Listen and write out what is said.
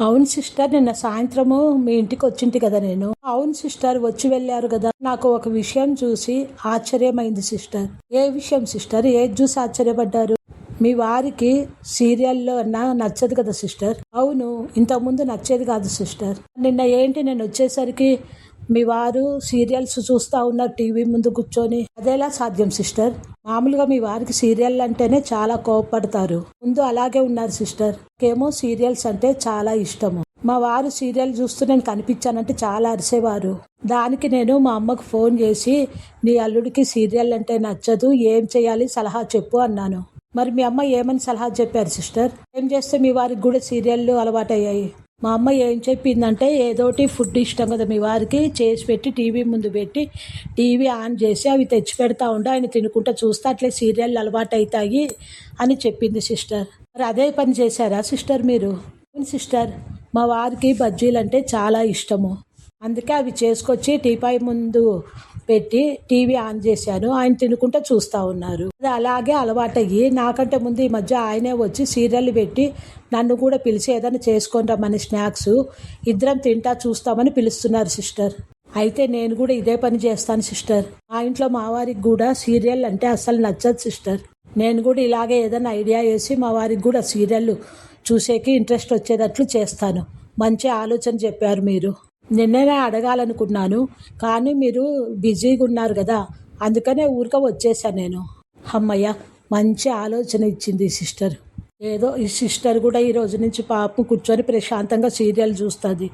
అవును సిస్టర్ నిన్న సాయంత్రము మీ ఇంటికి వచ్చింటి కదా నేను. అవును సిస్టర్ వచ్చి వెళ్ళారు కదా. నాకు ఒక విషయం చూసి ఆశ్చర్యమైంది సిస్టర్. ఏ విషయం సిస్టర్? ఏది చూసి ఆశ్చర్యపడ్డారు? మీ వారికి సీరియల్లో నా నచ్చదు కదా సిస్టర్? అవును ఇంతకుముందు నచ్చేది కాదు సిస్టర్. నిన్న ఏంటి నేను వచ్చేసరికి మీ వారు సీరియల్స్ చూస్తా ఉన్నారు టీవీ ముందు కూర్చొని. అదేలా సాధ్యం సిస్టర్? మామూలుగా మీ వారికి సీరియల్ అంటేనే చాలా కోపపడతారు. ముందు అలాగే ఉన్నారు సిస్టర్. కేమో సీరియల్స్ అంటే చాలా ఇష్టము. మా వారు సీరియల్ చూస్తూ నేను కనిపించానంటే చాలా అరిసేవారు. దానికి నేను మా అమ్మకు ఫోన్ చేసి నీ అల్లుడికి సీరియల్ అంటే నచ్చదు ఏం చేయాలి సలహా చెప్పు అన్నాను. మరి మీ అమ్మ ఏమని సలహా చెప్పారు సిస్టర్? ఏం చేస్తే మీ వారికి కూడా సీరియళ్ళు అలవాటయ్యాయి? మా అమ్మ ఏం చెప్పిందంటే ఏదోటి ఫుడ్ ఇష్టం కదా మీ వారికి చేసి పెట్టి టీవీ ముందు పెట్టి టీవీ ఆన్ చేసి అవి తెచ్చి పెడతా ఉండి ఆయన తినుకుంటా చూస్తే అట్లే సీరియల్ అలవాటు అవుతాయి అని చెప్పింది సిస్టర్. మరి అదే పని చేశారా సిస్టర్ మీరు? సిస్టర్? మా వారికి బజ్జీలు అంటే చాలా ఇష్టము. అందుకే అవి చేసుకొచ్చి టీపాయ్ ముందు పెట్టి టీవీ ఆన్ చేశాను. ఆయన తినుకుంటూ చూస్తూ ఉన్నారు. అది అలాగే అలవాటయ్యి నాకంటే ముందు ఈ మధ్య ఆయనే వచ్చి సీరియల్ పెట్టి నన్ను కూడా పిలిచి ఏదైనా చేసుకొని రమ్మని స్నాక్స్ ఇద్దరం తింటా చూస్తామని పిలుస్తున్నారు సిస్టర్. అయితే నేను కూడా ఇదే పని చేస్తాను సిస్టర్. మా ఇంట్లో మా వారికి కూడా సీరియల్ అంటే అస్సలు నచ్చదు సిస్టర్. నేను కూడా ఇలాగే ఏదైనా ఐడియా వేసి మా వారికి కూడా సీరియల్ చూసేకి ఇంట్రెస్ట్ వచ్చేటట్లు చేస్తాను. మంచి ఆలోచన చెప్పారు మీరు. నిన్ననే అడగాలనుకున్నాను కానీ మీరు బిజీగా ఉన్నారు కదా అందుకనే ఊరిక వచ్చేసాను నేను. అమ్మయ్య మంచి ఆలోచన ఇచ్చింది ఈ సిస్టర్. ఏదో ఈ సిస్టర్ కూడా ఈ రోజు నుంచి పాపం కూర్చొని ప్రశాంతంగా సీరియల్ చూస్తుంది.